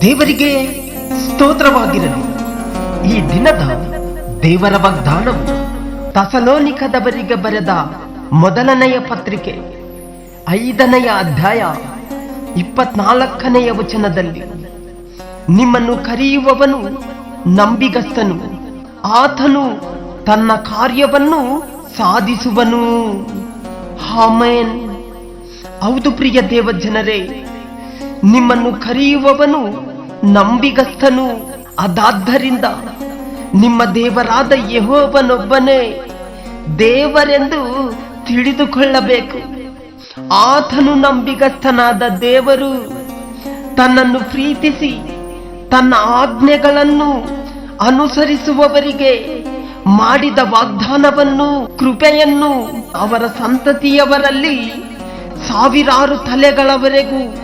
ದೇವರಿಗೆ ಸ್ತೋತ್ರವಾಗಿರಲಿ. ಈ ದಿನದ ದೇವರ ವಾಗ್ದಾನವು ತಸಲೋನಿಕದವರಿಗೆ ಬರೆದ ಮೊದಲನೆಯ ಪತ್ರಿಕೆ, ಐದನೆಯ ಅಧ್ಯಾಯ, ಇಪ್ಪತ್ನಾಲ್ಕನೆಯ ವಚನದಲ್ಲಿ, ನಿಮ್ಮನ್ನು ಕರೆಯುವವನು ನಂಬಿಗಸ್ತನು, ಆತನು ತನ್ನ ಕಾರ್ಯವನ್ನು ಸಾಧಿಸುವನು. ಹಾಮೇನ್ ಹೌದು ಪ್ರಿಯ ದೇವ ಜನರೇ ನಿಮ್ಮನ್ನು ಕರೆಯುವವನು ನಂಬಿಗಸ್ತನು. ಅದಾದ್ದರಿಂದ ನಿಮ್ಮ ದೇವರಾದ ಯಹೋವನೊಬ್ಬನೇ ದೇವರೆಂದು ತಿಳಿದುಕೊಳ್ಳಬೇಕು. ಆತನು ನಂಬಿಗಸ್ತನಾದ ದೇವರು ತನ್ನನ್ನು ಪ್ರೀತಿಸಿ ತನ್ನ ಆಜ್ಞೆಗಳನ್ನು ಅನುಸರಿಸುವವರಿಗೆ ಮಾಡಿದ ವಾಗ್ದಾನವನ್ನು, ಕೃಪೆಯನ್ನು ಅವರ ಸಂತತಿಯವರಲ್ಲಿ ಸಾವಿರಾರು ತಲೆಗಳವರೆಗೂ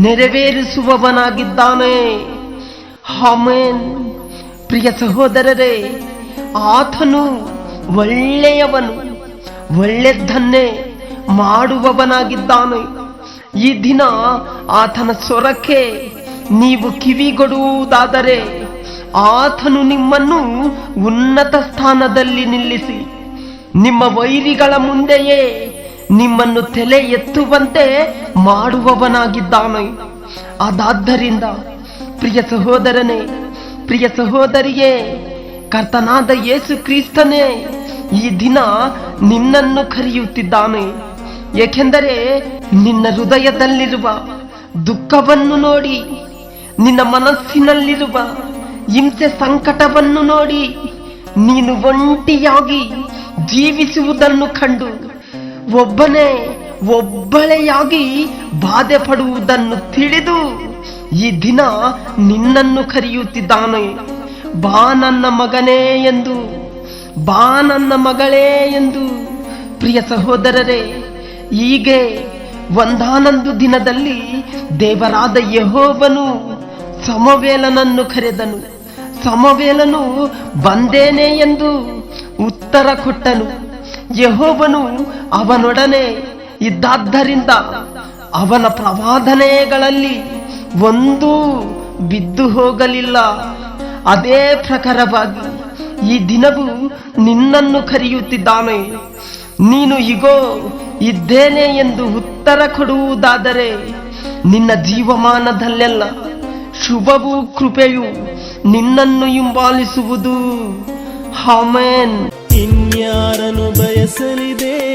ನೆರವೇರಿಸುವವನಾಗಿದ್ದಾನೆ. ಹಾಮೇನ್ ಪ್ರಿಯ ಸಹೋದರರೇ, ಆತನು ಒಳ್ಳೆಯವನು, ಒಳ್ಳೆದ್ದನ್ನೇ ಮಾಡುವವನಾಗಿದ್ದಾನೆ. ಈ ದಿನ ಆತನ ಸ್ವರಕ್ಕೆ ನೀವು ಕಿವಿಗೊಡುವುದಾದರೆ ಆತನು ನಿಮ್ಮನ್ನು ಉನ್ನತ ಸ್ಥಾನದಲ್ಲಿ ನಿಲ್ಲಿಸಿ ನಿಮ್ಮ ವೈರಿಗಳ ಮುಂದೆಯೇ ನಿಮ್ಮನ್ನು ತಲೆ ಎತ್ತುವಂತೆ ಮಾಡುವವನಾಗಿದ್ದಾನೆ. ಅದಾದ್ದರಿಂದ ಪ್ರಿಯ ಸಹೋದರನೇ, ಪ್ರಿಯ ಸಹೋದರಿಯೇ, ಕರ್ತನಾದ ಯೇಸು ಕ್ರಿಸ್ತನೇ, ಈ ದಿನ ನಿನ್ನನ್ನು ಕರೆಯುತ್ತಿದ್ದಾನೆ. ಏಕೆಂದರೆ ನಿನ್ನ ಹೃದಯದಲ್ಲಿರುವ ದುಃಖವನ್ನು ನೋಡಿ, ನಿನ್ನ ಮನಸ್ಸಿನಲ್ಲಿರುವ ಹಿಂಸೆ ಸಂಕಟವನ್ನು ನೋಡಿ ನೀನು ಒಂಟಿಯಾಗಿ ಜೀವಿಸುವುದನ್ನು ಕಂಡು ಒಬ್ಬನೇ ಒಬ್ಬಳೆಯಾಗಿ ಬಾಧೆ ಪಡುವುದನ್ನು ತಿಳಿದು ಈ ದಿನ ನಿನ್ನನ್ನು ಕರೆಯುತ್ತಿದ್ದಾನೆ. ಬಾ ನನ್ನ ಮಗನೇ ಎಂದು, ಬಾ ನನ್ನ ಮಗಳೇ ಎಂದು ಪ್ರಿಯ ಸಹೋದರರೇ, ಹೀಗೆ ಒಂದಾನೊಂದು ದಿನದಲ್ಲಿ ದೇವರಾದ ಯಹೋಬನು ಸಮವೇಲನನ್ನು ಕರೆದನು. ಸಮವೇಲನು ಬಂದೇನೆ ಎಂದು ಉತ್ತರ ಕೊಟ್ಟನು. ಯಹೋವನು ಅವನೊಡನೆ ಇದ್ದಾದ್ದರಿಂದ ಅವನ ಪ್ರವಾದನೆಗಳಲ್ಲಿ ಒಂದೂ ಬಿದ್ದು ಹೋಗಲಿಲ್ಲ. ಅದೇ ಪ್ರಕಾರವಾಗಿ ಈ ದಿನವೂ ನಿನ್ನನ್ನು ಕರೆಯುತ್ತಿದ್ದಾನೆ. ನೀನು ಈಗೋ ಇದ್ದೇನೆ ಎಂದು ಉತ್ತರ ಕೊಡುವುದಾದರೆ ನಿನ್ನ ಜೀವಮಾನದಲ್ಲೆಲ್ಲ ಶುಭವೂ ಕೃಪೆಯು ನಿನ್ನನ್ನು ಹಿಂಬಾಲಿಸುವುದು. ಹಾಮೇನ್ ಇನ್ಯಾರನು ಬಯಸಲಿ ದೇವ